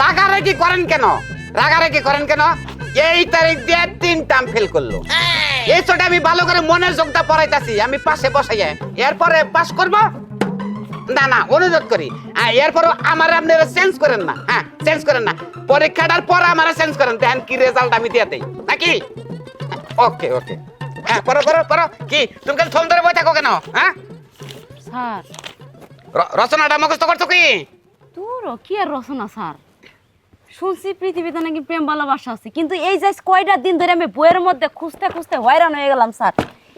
রাগারাগি করেন কেন? রাগারাগি করেন কেন? এই তারিখ দিয়ে তিন টার্ম ফেল করল। এই ছোটা আমি ভালো করে মনের যোগটা পড়াইতাছি আমি পাশে বসাই এরপরে পাস করব? না না অনুরোধ করি। হ্যাঁ এরপরও আমার আপনারা চেঞ্জ করেন না। হ্যাঁ চেঞ্জ করেন না। পরীক্ষাটার পর আমার চেঞ্জ করেন। দেখেন কি রেজাল্ট আমি দিয়ে দেই। নাকি? ওকে ওকে হ্যাঁ পড়ো পড়ো পড়ো কি? তুমি কেন ফোন ধরে বই থাকো কেন? হ্যাঁ? স্যার। রচনাটা মুখস্থ করছ কি? তোর কি আর রচনা স্যার? শুনছি পৃথিবীতে নাকি প্রেম ভালোবাসা আছে কিন্তু এই যে কয়টা দিন ধরে আমি বইয়ের মধ্যে খুঁজতে খুঁজতে হয়রান হয়ে গেলাম স্যার।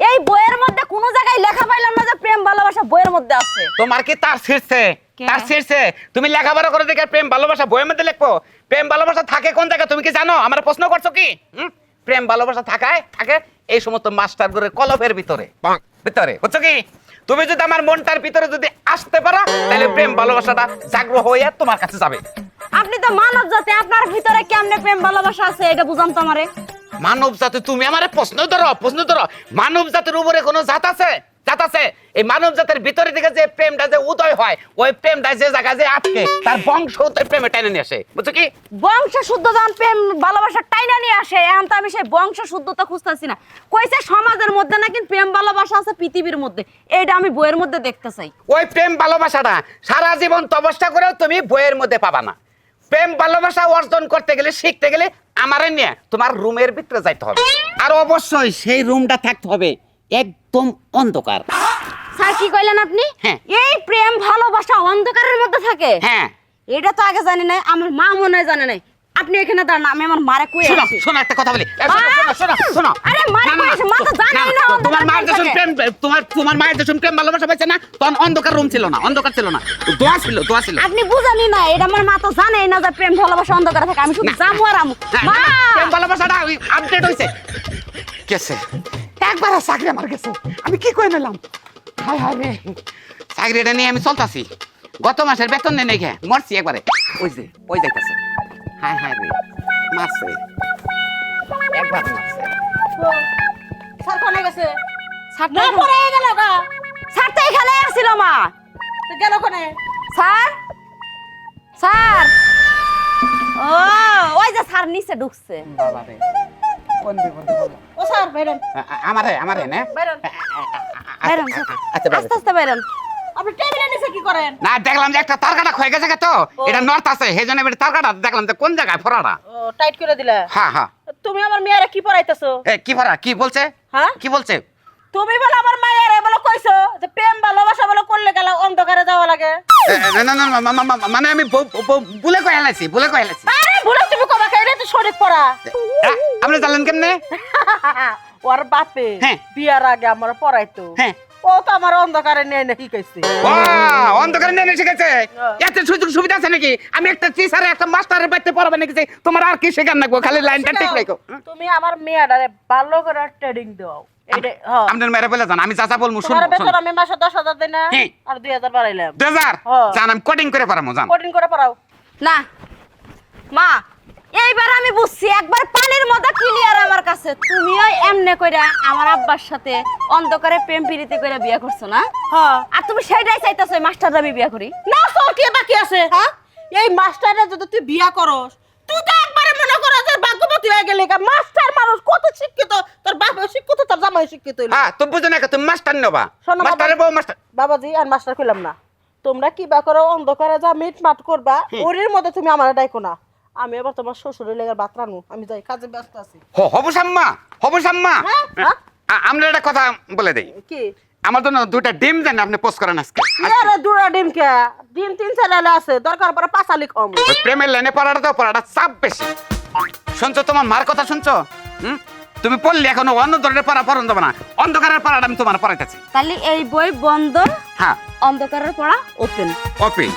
এই বইয়ের মধ্যে কোনো জায়গায় লেখা পাইলাম না যে প্রেম ভালোবাসা বইয়ের মধ্যে আছে। তোমার কি তার শীর্ষে? তার শীর্ষে? তুমি লেখাপড়া করে দেখে প্রেম ভালোবাসা বইয়ের মধ্যে লিখব? প্রেম ভালোবাসা থাকে কোন জায়গায়? তুমি কি জানো? আমার প্রশ্ন করছ কি? প্রেম ভালোবাসা থাকায় থাকে এই সমস্ত মাস্টারগুলোর কলবের ভিতরে। ভিতরে বুঝছ কি? তুমি যদি আমার মনটার ভিতরে যদি আসতে পারো তাহলে প্রেম ভালোবাসাটা জাগ্রহ হয়ে তোমার কাছে যাবে। আপনি তো মানব জাতি আপনার ভিতরে কেমনে প্রেম ভালোবাসা আছে এটা বুঝান তো আমারে। মানব জাতি তুমি আমার প্রশ্ন ধরো প্রশ্ন ধরো। মানব জাতির উপরে কোনো জাত আছে? জাত আছে? এই মানব জাতির ভিতরে থেকে যে প্রেমটা যে উদয় হয় ওই প্রেমটা যে যে আটকে তার বংশ তো প্রেমে টেনে নিয়ে আসে। বুঝছ কি? বংশ শুদ্ধ যখন প্রেম ভালোবাসা টাইনা নিয়ে আসে এখন তো আমি সেই বংশ শুদ্ধতা খুঁজতেছি না। কইছে সমাজের মধ্যে নাকি প্রেম ভালোবাসা আছে পৃথিবীর মধ্যে? এইটা আমি বইয়ের মধ্যে দেখতে চাই। ওই প্রেম ভালোবাসাটা সারা জীবন তপস্যা করেও তুমি বইয়ের মধ্যে পাবা না। প্রেম ভালোবাসা অর্জন করতে গেলে শিখতে গেলে আমারে নিয়ে তোমার রুমের ভিতরে যাইতে হবে। আর অবশ্যই সেই রুমটা থাকতে হবে একদম অন্ধকার। স্যার কি কইলেন আপনি? হ্যাঁ। এই প্রেম ভালোবাসা অন্ধকারের মধ্যে থাকে। হ্যাঁ। এটা তো আগে জানি নাই আমার মা মনে হয় জানে নাই। আপনি এখানে দাঁড়ান আমি আমার মারে কই শোনো শোনো একটা কথা বলি। শোনো! শোনো, শোনো। আরে না, না, মা তো না, জানেই না অন্ধকার তোমার মায়ের কোন যখন থাকে। প্রেম তোমার তোমার মায়ের যখন প্রেম ভালোবাসা পাইছে না? তখন অন্ধকার রুম ছিল না অন্ধকার ছিল না। দোয়া ছিল দোয়া ছিল। আপনি বুঝানি না এটা আমার মা তো জানেই না যে প্রেম ভালোবাসা অন্ধকারে থাকে আমি শুধু জামু আর আমু। মা! প্রেম ভালোবাসাটা আপডেট হইছে। গেছে। একবার চাকরি আমার গেছে। আমি কি করে নিলাম? হায় হায় রে। চাকরিটা নিয়ে আমি চলতাছি। গত মাসের বেতন নেই নাকি মরছি একবারে। ওই যে ওই যাইতাছে। হায় হায় রে। মারছে। একবার মারছে। স্যার কোনে গেছে? স্যার না গেল গা। স্যার এখানে আসছিল মা। গেল কোনে? স্যার? স্যার? ও ওই যে স্যার নিচে ঢুকছে। বাবা রে। কোন বিপদে ও স্যার বাইরেন। আ- আ- আমারে আমারে না। বাইরেন। বাইরন আচ্ছা আস্তে আস্তে বাইরন। আপনি নিচে কি করেন? না দেখলাম যে একটা তারকাটা ক্ষয়ে গেছে তো। এটা নর্থ আছে সেই জন্য তারকাটা দেখলাম যে কোন জায়গায় ফোরাটা ও টাইট করে দিলা? হ্যাঁ হ্যাঁ। তুমি আমার মেয়েরা কি পড়াইতেছো? এ কি ফোরা কি বলছে? হ্যাঁ? কি বলছে? তুমি বলে আমার মায়ের বলে কইছো যে প্রেম ভালোবাসা বলে করলে গেল অন্ধকারে যাওয়া লাগে। না না না মানে আমি ভুলে কয়ে হেলাইছি ভুলে কয়ে হেলাইছি আরে ভুলে তুমি কবা খাইলে তো শরীর পড়া। আপনি জানলেন কেমনে? ওর বাপে হ্যাঁ। বিয়ার আগে আমার পড়াইতো। হ্যাঁ। ও তো আমার অন্ধকারে নিয়ে শিখাইছে। অন্ধকারে নিয়ে হ্যাঁ। এত সুযোগ সুবিধা আছে নাকি? আমি একটা টিচারে একটা মাস্টারের বাড়িতে পড়াবে নাকি তোমার আর কি শেখার নাকবো খালি লাইনটা ঠিক রাখো। তুমি আমার মেয়েটারে ভালো করে ট্রেডিং দাও। হ্যাঁ। আপনার মেরে জান আমি চাচা বলব বেতন আমি মাসে দশ হাজার দিই না। আর দুই হাজার বাড়াইলাম। দুই হাজার? হ্যাঁ। জান আমি কোডিং করে পারামো জান কঠিন করে পড়াও। না। মা এইবার আমি বুঝছি একবার পানির মধ্যে ক্লিয়ার আমার কাছে। তুমিও এমনে কইরা আমার আব্বার সাথে অন্ধকারে প্রেম প্রীতি কইরা বিয়ে করছ না? হ্যাঁ। আর তুমি সেটাই চাইতেছো মাস্টাররা আমি বিয়ে করি? না তোর কি বাকি আছে? হ্যাঁ? এই মাস্টারে যদি তুই বিয়া করস তুই তো একবারে মনে করো যে ভাগ্যবতী হয়ে গেলি। মাস্টার মানুষ কত শিক্ষিত। শিক্ষিত তোর জামাই শিক্ষিত হইল। হ্যাঁ তুমি বুঝো না তুমি মাস্টার নেবা। শোনো বাবা। মাস্টারের বউ মাস্টার বাবাজি আর মাস্টার কইলাম না। তোমরা কি বা করো অন্ধকারে যা মিট মাট করবা ওরির মধ্যে তুমি আমার ডাইকো না। আমি এবার তোমার শ্বশুরের লেগে বাত রানু আমি যাই কাজে ব্যস্ত আছি। হ হবু সাম্মা হবু সাম্মা। হ্যাঁ, হ্যাঁ। আমরা একটা কথা বলে দেই। কি? আমার জন্য দুইটা ডিম দেন আপনি পোস্ট করেন আজকে। আরে দুরা ডিম কে? ডিম তিন চার আছে দরকার পরে পাঁচালি কম। ওই প্রেমের লাইনে পড়াটা তো পড়াটা চাপ বেশি। শুনছো তোমার মার কথা শুনছো? হুম? তুমি পড়লে এখনও অন্য ধরনের পড়া পড়ন দেবো না। অন্ধকারের পড়াটা আমি তোমার পড়াইতেছি। তাহলে এই বই বন্ধ হ্যাঁ। অন্ধকারের পড়া ওপেন ওপেন